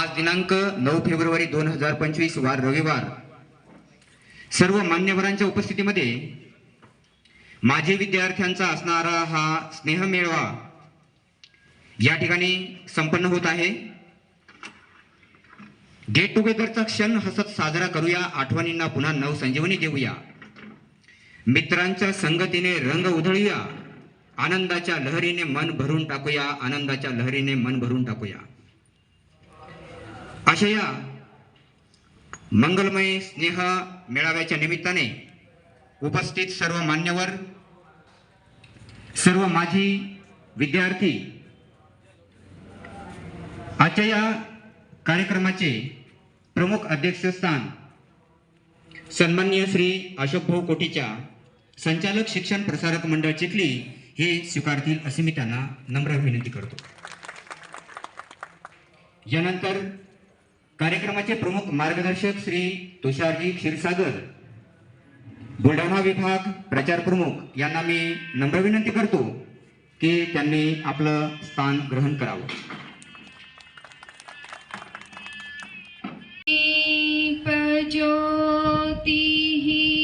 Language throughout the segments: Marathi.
आज दिनांक नऊ फेब्रुवारी दोन हजार पंचवीस वार रविवार. सर्व मान्यवरांच्या उपस्थितीमध्ये माझे विद्यार्थ्यांचा असणारा हा स्नेह मेळवा या ठिकाणी संपन्न होत आहे. गेट टुगेदरचा क्षण हसत साजरा करूया. आठवणींना पुन्हा नवसंजीवनी देऊया. मित्रांच्या संगतीने रंग उधळूया. आनंदाच्या लहरीने मन भरून टाकूया. आनंदाच्या लहरीने मन भरून टाकूया. अशा या मंगलमय स्नेह मेळाव्याच्या निमित्ताने उपस्थित सर्व मान्यवर सर्व माझी विद्यार्थी आजच्या या कार्यक्रमाचे प्रमुख अध्यक्षस्थान सन्माननीय श्री अशोकभाऊ कोटीच्या संचालक शिक्षण प्रसारक मंडळ चिखली हे स्वीकारतील असे मी त्यांना नम्र विनंती करतो. यानंतर कार्यक्रमाचे प्रमुख मार्गदर्शक श्री तुषारजी क्षीरसागर बुलढाणा विभाग प्रचार प्रमुख यांना मी नम्र विनंती करतो की त्यांनी आपलं स्थान ग्रहण करावं. दीपज्योतिः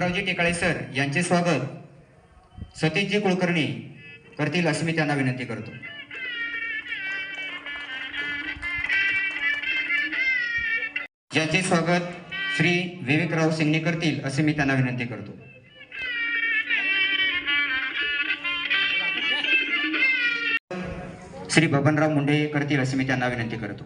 पंजाबरावजी टेकाळे सर यांचे स्वागत. सतीशजी कुलकर्णी करतील अशी मी त्यांना विनंती करतो. यांचे स्वागत श्री विवेकराव सिंगने करतील असे मी त्यांना विनंती करतो. श्री बबनराव मुंडे करतील असे मी त्यांना विनंती करतो.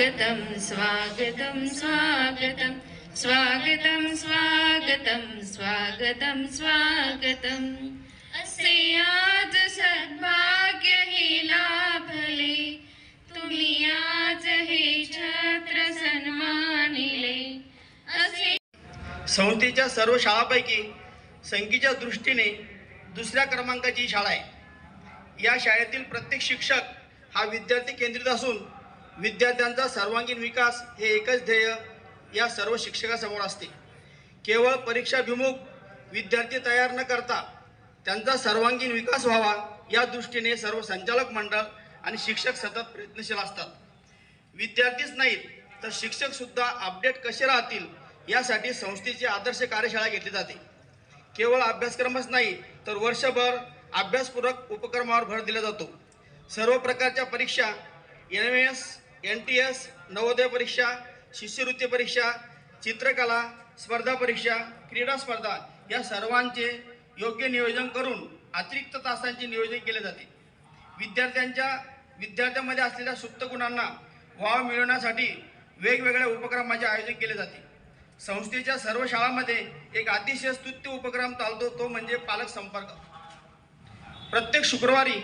स्वागतं स्वागतं स्वागतं स्वागतं स्वागतं स्वागतं स्वागतम्. असे आज सद्भाग्य हे लाभले तुम्ही आज हे छात्र सन्मानिले. असे संस्थेच्या सर्व शाळापैकी संख्येच्या दृष्टीने दुसऱ्या क्रमांकाची शाळा आहे. या शाळेतील प्रत्येक शिक्षक हा विद्यार्थी केंद्रित असून विद्यार्थ्यांचा सर्वांगीण विकास हे एकच ध्येय या सर्व शिक्षकासमोर असते. केवळ परीक्षाभिमुख विद्यार्थी तयार न करता त्यांचा सर्वांगीण विकास व्हावा या दृष्टीने सर्व संचालक मंडळ आणि शिक्षक सतत प्रयत्नशील असतात. विद्यार्थीच नाहीत तर शिक्षकसुद्धा अपडेट कसे राहतील यासाठी संस्थेची आदर्श कार्यशाळा घेतली जाते. केवळ अभ्यासक्रमच नाही तर वर्षभर अभ्यासपूरक उपक्रमावर भर दिला जातो. सर्व प्रकारच्या परीक्षा N M S N T S Navodaya परीक्षा शिष्यवृत्ती परीक्षा चित्रकला स्पर्धा परीक्षा क्रीडा स्पर्धा या सर्वांचे योग्य नियोजन करून अतिरिक्त तासांचे नियोजन केले जाते. विद्यार्थ्यांच्या विद्यार्थ्यांमध्ये असलेल्या सुप्त गुणांना वाव मिळवण्यासाठी वेगवेगळ्या उपक्रमाचे आयोजन केले जाते. संस्थेच्या सर्व शाळांमध्ये एक अतिशय स्तुत्य उपक्रम चालतो तो म्हणजे पालक संपर्क. प्रत्येक शुक्रवारी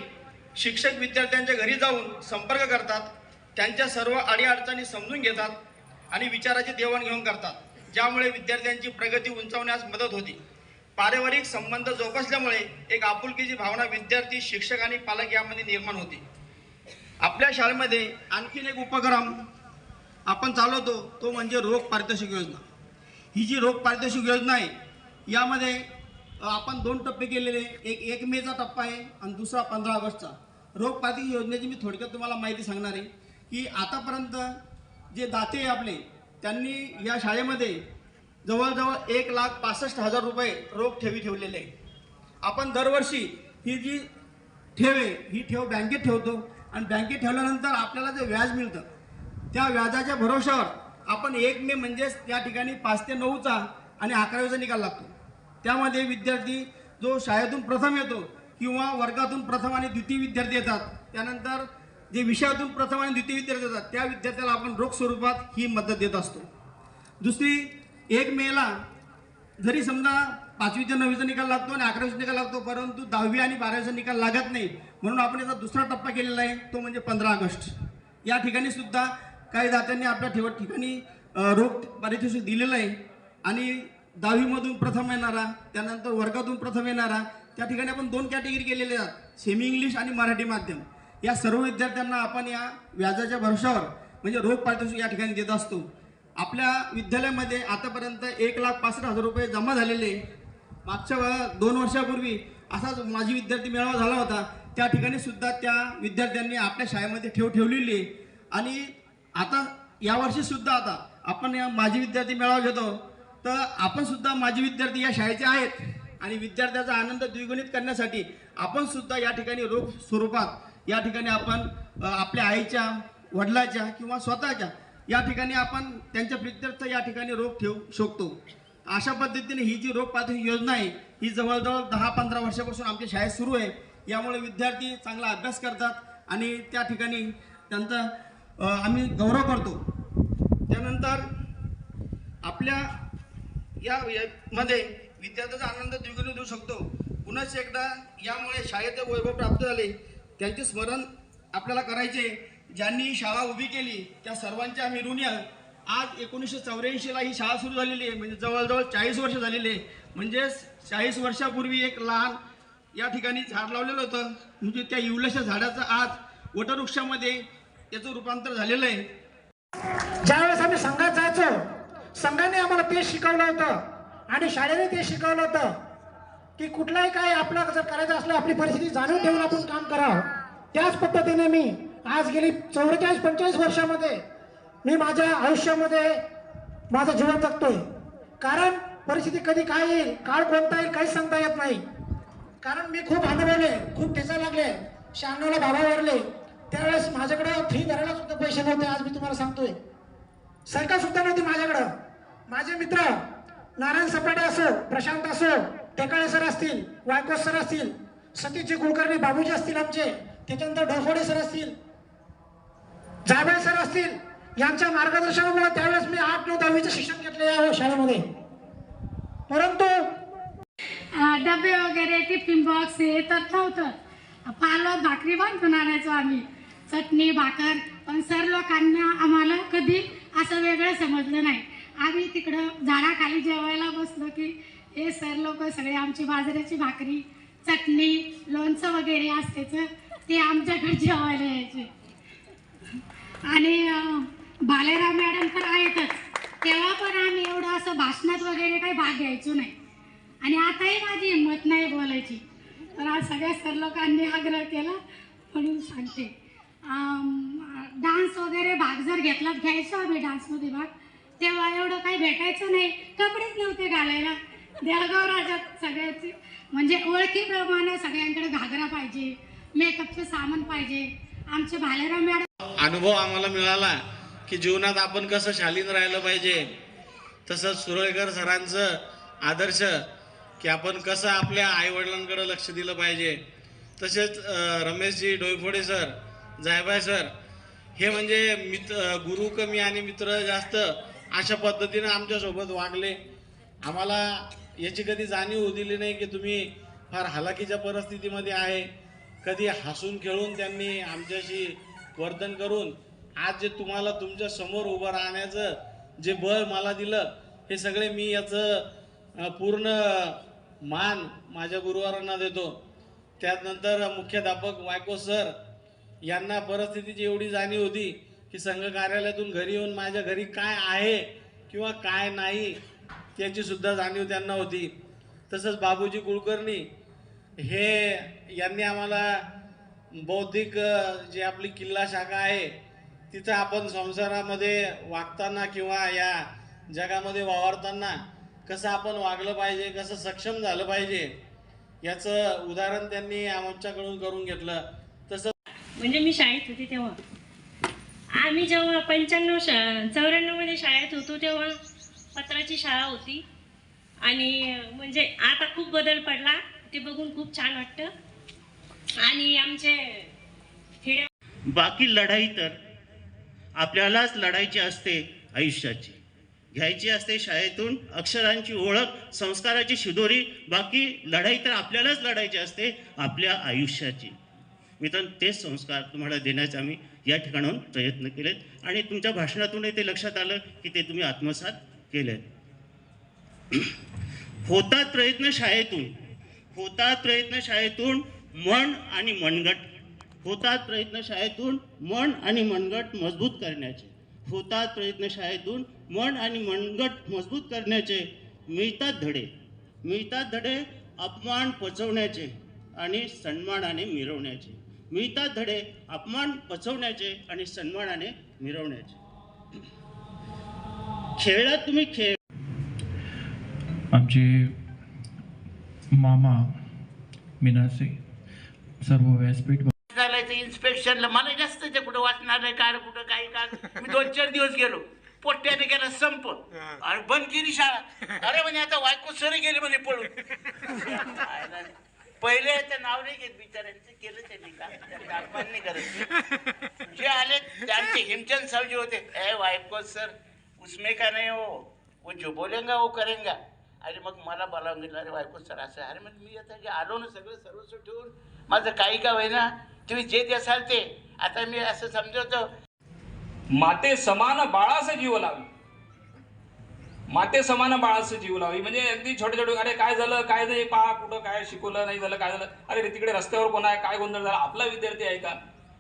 शिक्षक विद्यार्थ्यांच्या घरी जाऊन संपर्क करतात. त्यांच्या सर्व अडीअडचणी समजून घेतात आणि विचाराची देवाणघेवाण करतात. ज्यामुळे विद्यार्थ्यांची प्रगती उंचावण्यास मदत होते. पारिवारिक संबंध जोपासल्यामुळे एक आपुलकीची भावना विद्यार्थी शिक्षक आणि पालक यामध्ये निर्माण होते. आपल्या शाळेमध्ये आणखीन एक उपक्रम आपण चालवतो तो म्हणजे रोग पारितोषिक योजना. ही जी रोग पारितोषिक योजना आहे यामध्ये आपण दोन टप्पे केलेले एक एक मेचा टप्पा आहे आणि दुसरा पंधरा ऑगस्टचा. रोग पारितोषिक योजनेची मी थोडक्यात तुम्हाला माहिती सांगणार आहे. की आतापर्यंत जे दाते आपले त्यांनी या शाळेमध्ये जवळजवळ एक लाख पासष्ट हजार रुपये रोख ठेवी ठेवलेले आहे आपण दरवर्षी ही जी ठेव आहे ही ठेव बँकेत ठेवतो आणि बँकेत ठेवल्यानंतर आपल्याला जे व्याज मिळतं त्या व्याजाच्या भरोशावर आपण एक मे म्हणजेच त्या ठिकाणी पाच ते नऊचा आणि अकरावीचा निकाल लागतो. त्यामध्ये विद्यार्थी जो शाळेतून प्रथम येतो किंवा वर्गातून प्रथम आणि द्वितीय विद्यार्थी येतात त्यानंतर जे विषयातून प्रथम आणि द्वितीय विद्यार्थी येतात त्या विद्यार्थ्याला आपण रोख स्वरूपात ही मदत देत असतो. दुसरी एक मेला जरी समजा पाचवीचा नववीचा निकाल लागतो आणि अकरावीचा निकाल लागतो परंतु दहावी आणि बारावीचा निकाल लागत नाही म्हणून आपण याचा दुसरा टप्पा केलेला आहे तो म्हणजे पंधरा ऑगस्ट. या ठिकाणी सुद्धा काही दात्यांनी आपल्या ठेवत ठिकाणी रोख पारितोषिक दिलेलं आहे. आणि दहावीमधून प्रथम येणारा त्यानंतर वर्गातून प्रथम येणारा त्या ठिकाणी आपण दोन कॅटेगरी केलेल्या आहेत सेमी इंग्लिश आणि मराठी माध्यम. या सर्व विद्यार्थ्यांना आपण या व्याजाच्या भरोशावर म्हणजे रोख पारितोषिक या ठिकाणी देत असतो. आपल्या विद्यालयामध्ये आतापर्यंत एक लाख पासष्ट हजार रुपये जमा झालेले. मागच्या दोन वर्षापूर्वी असाच माजी विद्यार्थी मेळावा झाला होता. त्या ठिकाणी सुद्धा त्या विद्यार्थ्यांनी आपल्या शाळेमध्ये ठेव ठेवलेली. आहे आणि आता यावर्षी सुद्धा आता आपण या माजी विद्यार्थी मेळावा घेतो. तर आपण सुद्धा माजी विद्यार्थी या शाळेचे आहेत. आणि विद्यार्थ्याचा आनंद द्विगुणित करण्यासाठी आपण सुद्धा या ठिकाणी रोख स्वरूपात या ठिकाणी आपण आपल्या आईच्या वडिलाच्या किंवा स्वतःच्या या ठिकाणी आपण त्यांच्या प्रित्यर्थ या ठिकाणी रोख ठेवू शकतो. अशा पद्धतीने ही जी रोग पातळी योजना आहे ही जवळजवळ दहा पंधरा वर्षापासून आमच्या शाळेत सुरू आहे. यामुळे विद्यार्थी चांगला अभ्यास करतात आणि त्या ठिकाणी त्यांचा आम्ही गौरव करतो. त्यानंतर आपल्या या मध्ये विद्यार्थ्याचा आनंद द्विगुणी देऊ शकतो. पुन्हा एकदा यामुळे शाळेचे वैभव प्राप्त झाले. त्यांचे स्मरण आपल्याला करायचे. ज्यांनी ही शाळा उभी केली त्या सर्वांच्या आम्ही ऋणी आहोत. आज एकोणीसशे चौऱ्याऐंशीला ही शाळा सुरू झालेली आहे. म्हणजे जवळजवळ चाळीस वर्ष झालेली आहे. म्हणजेच चाळीस वर्षापूर्वी एक लहान या ठिकाणी झाड लावलेलं होतं. म्हणजे त्या इवल्याच्या झाडाचं आज वटवृक्षामध्ये याचं रूपांतर झालेलं आहे. ज्यावेळेस आम्ही संघात जायचो संघाने आम्हाला ते शिकवलं होतं. आणि शाळेने ते शिकवलं होतं. की कुठलाही काय आपल्याला जर करायचं असलं आपली परिस्थिती जाणून ठेवून आपण काम करावं. त्याच पद्धतीने मी आज गेली चौवेचाळीस पंचेचाळीस वर्षामध्ये मी माझ्या आयुष्यामध्ये माझं जीवन जगतोय. कारण परिस्थिती कधी काय येईल काळ कोणता येईल काहीच सांगता येत नाही. कारण मी खूप अनुभवले खूप ठेचा लागले शहाण्णवला बाबा वरले. त्यावेळेस माझ्याकडे फी भरायला सुद्धा पैसे नव्हते आज मी तुम्हाला सांगतोय. सरकार सुद्धा नव्हती माझ्याकडं. माझे मित्र नारायण सपाटे असो प्रशांत असो टेकाळे सर असतील वायकोस सर असतील सतीशजी कुलकर्णी बाबूजी असतील आमचे त्याच्यानंतर ढोफोडे सर असतील जायबाई सर असतील यांच्या मार्गदर्शनामुळे त्यावेळेस मी आठ नऊ दहावीचं शिक्षण घेतलं या हो शाळेमध्ये. परंतु डबे वगैरे टिफिन बॉक्स हे तर नव्हतं. पालक भाकरी बांधून आणायचो आम्ही. चटणी भाकर पण सर लोकांना आम्हाला कधी असं वेगळं समजलं नाही. आम्ही तिकडं झाडाखाली जेवायला बसलो की हे सर लोक सगळे आमची बाजऱ्याची भाकरी चटणी लोणचं वगैरे असतेचं ते आमच्याकडे जेवायला यायचे. आणि भालेराव मॅडम तर आहेतच. तेव्हा पण आम्ही एवढं असं भाषणात वगैरे काही भाग घ्यायचो नाही. आणि आताही माझी हिंमत नाही बोलायची. तर आज सगळ्या सर लोकांनी आग्रह केला म्हणून सांगते. डान्स वगैरे भाग जर घेतला घ्यायचो आम्ही डान्समध्ये भाग. तेव्हा एवढं काही भेटायचं नाही. कपडेच नव्हते घालायला. देळगाव राजात सगळ्याची म्हणजे ओळखीप्रमाणे सगळ्यांकडे घागरा पाहिजे मेकअपचं सामान पाहिजे. आमचे भालेराव मॅडम अनुभव आम्हाला मिळाला की जीवनात आपण कसं शालीन राहिलं पाहिजे. तसंच सुरळकर सरांचं आदर्श की आपण कसं आपल्या आईवडिलांकडे लक्ष दिलं पाहिजे. तसेच रमेशजी डोईफोडे सर जायबाय सर हे म्हणजे मित्र गुरु कमी आणि मित्र जास्त अशा पद्धतीनं आमच्यासोबत वागले. आम्हाला याची कधी जाणीव होऊ दिली नाही की तुम्ही फार हलाखीच्या परिस्थितीमध्ये आहे. कधी हसून खेळून त्यांनी आमच्याशी वर्तन करून आज जे तुम्हाला तुमच्यासमोर उभं राहण्याचं जे बळ मला दिलं हे सगळे मी याचं पूर्ण मान माझ्या गुरुवारांना देतो. त्यानंतर मुख्याध्यापक वायको सर यांना परिस्थितीची एवढी जाणीव होती की संघ कार्यालयातून घरी येऊन माझ्या घरी काय आहे किंवा काय नाही त्याची सुद्धा जाणीव त्यांना होती. तसंच बाबूजी कुलकर्णी हे यांनी आम्हाला बौद्धिक जी आपली किल्ला शाखा आहे तिथं आपण संसारामध्ये वागताना किंवा या जगामध्ये वावरताना कसं आपण वागलं पाहिजे कसं सक्षम झालं पाहिजे याचं उदाहरण त्यांनी आमच्याकडून करून घेतलं. तसं म्हणजे मी शाळेत होते तेव्हा. आम्ही जेव्हा पंच्याण्णव शा चौऱ्याण्णवमध्ये शाळेत होतो तेव्हा पत्राची शाळा होती. आणि म्हणजे आता खूप बदल पडला. ते बघून खूप छान वाटतं. आणि आमचे खेड्या बाकी लढाई तर आपल्यालाच लढायची असते आयुष्याची. घ्यायची असते शाळेतून अक्षरांची ओळख संस्काराची शिदोरी. बाकी लढाई तर आपल्यालाच लढायची असते आपल्या आयुष्याची. मित्रांनो तेच संस्कार तुम्हाला देण्याचे आम्ही या ठिकाणाहून प्रयत्न केलेत. आणि तुमच्या भाषणातूनही ते लक्षात आलं की ते तुम्ही आत्मसात केलंय. होतात प्रयत्न शाळेतून. होतात प्रयत्न शाळेतून मन आणि मनगट. होतात प्रयत्न शाळेतून मन आणि मनगट मजबूत करण्याचे. होतात प्रयत्न शाळेतून मन आणि मनगट मजबूत करण्याचे. मिळतात धडे. मिळतात धडे अपमान पचवण्याचे आणि सन्मानाने मिरवण्याचे. मिळतात धडे अपमान पचवण्याचे आणि सन्मानाने मिरवण्याचे. खेळात तुम्ही खेळ आमचे मामा मिनासे सर्व व्यासपीठ वाचनालयाचं इन्स्पेक्शनला मला जास्त ते कुठं वाचनालय काय कुठं काही काय. मी दोन चार दिवस गेलो. पोट्ट्याने गेला संप. आणि बंद केली शाळा. अरे म्हणजे आता वायको सरी गेले म्हणे पळून. पहिले तर नाव नाही घेत बिचाऱ्यांचं केलं त्यांनी का नाही करत. जे आले त्यांचे हिमचंद सावजी होते. ए वायको सर. उसमें का नाही हो वो जो बोलेंगा वो करेंगा। अरे मग मला बोलावून घेतलं अरे बायको सर असं. अरे मग मी आता जे आलो ना सगळं सर्वस्व ठेवून. माझं काही का होईना. तुम्ही जे देसाल ते. आता मी असं समजवतो. माते समान बाळास जीव लावी. माते समान बाळाचं जीव लावी. म्हणजे अगदी छोटे छोटे अरे काय झालं? काय नाही? पहा कुठं? काय शिकवलं? नाही झालं? काय झालं? अरे रे तिकडे रस्त्यावर कोण आहे? काय गोंधळ झाला? आपला विद्यार्थी आहे का?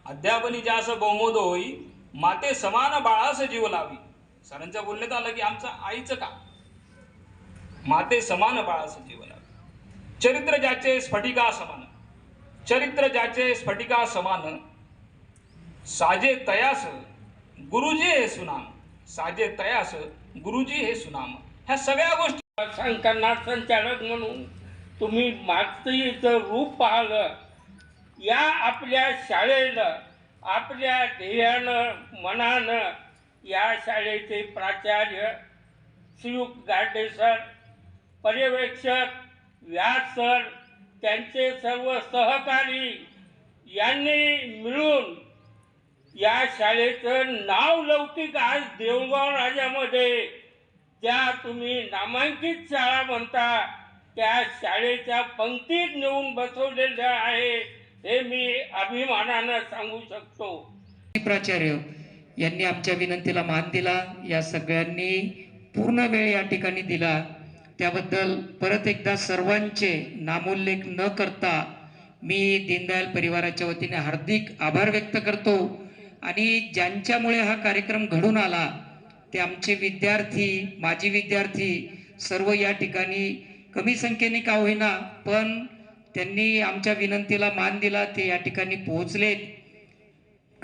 अध्यापनी ज्या असं बहुमोद होई माते समान बाळास जीव लावी. सरांच्या बोलण्यात आलं की आमचं आईचं का माते समान बाळाचं जीवन चरित्र ज्याचे स्फटिका समान. चरित्र ज्याचे स्फटिका समान. साजे तयास गुरुजी हे सुनाम. साजे तयास गुरुजी हे सुनाम. ह्या सगळ्या गोष्टी सांगताना संचालक म्हणून तुम्ही मागचं रूप पाहिलं. या आपल्या शाळेनं आपल्या ध्येयानं मनानं या शाळेचे प्राचार्य श्रीयुक्त गाडे सर पर्यवेक्षक व्यास सर त्यांचे सर्व सहकारी यांनी मिळून या शाळेचं नाव लौकिक आज देवगाव राजामध्ये ज्या तुम्ही नामांकित शाळा म्हणता त्या शाळेच्या पंक्तीत नेऊन बसवलेलं आहे हे मी अभिमानानं सांगू शकतो. प्राचार्य यांनी आमच्या विनंतीला मान दिला या सगळ्यांनी पूर्ण वेळ या ठिकाणी दिला. त्याबद्दल परत एकदा सर्वांचे नामोल्लेख न करता मी दीनदयाल परिवाराच्या वतीने हार्दिक आभार व्यक्त करतो. आणि ज्यांच्यामुळे हा कार्यक्रम घडून आला ते आमचे विद्यार्थी माजी विद्यार्थी सर्व या ठिकाणी कमी संख्येने का होईना पण त्यांनी आमच्या विनंतीला मान दिला ते या ठिकाणी पोहोचलेत.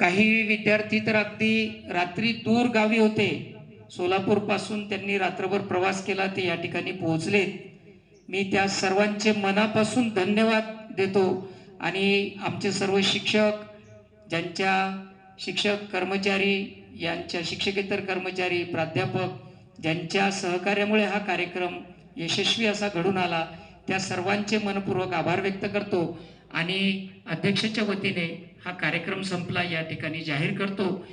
काही विद्यार्थी तर अगदी रात्री दूर गावी होते. सोलापूरपासून त्यांनी रात्रभर प्रवास केला ते या ठिकाणी पोहोचलेत मी त्या सर्वांचे मनापासून धन्यवाद देतो आणि आमचे सर्व शिक्षक ज्यांच्या शिक्षक कर्मचारी यांच्या शिक्षकेतर कर्मचारी प्राध्यापक ज्यांच्या सहकार्यामुळे हा कार्यक्रम यशस्वी असा घडून आला त्या सर्वांचे मनपूर्वक आभार व्यक्त करतो आणि अध्यक्षाच्या वतीने हा कार्यक्रम संपला या ठिकाणी जाहीर करतो.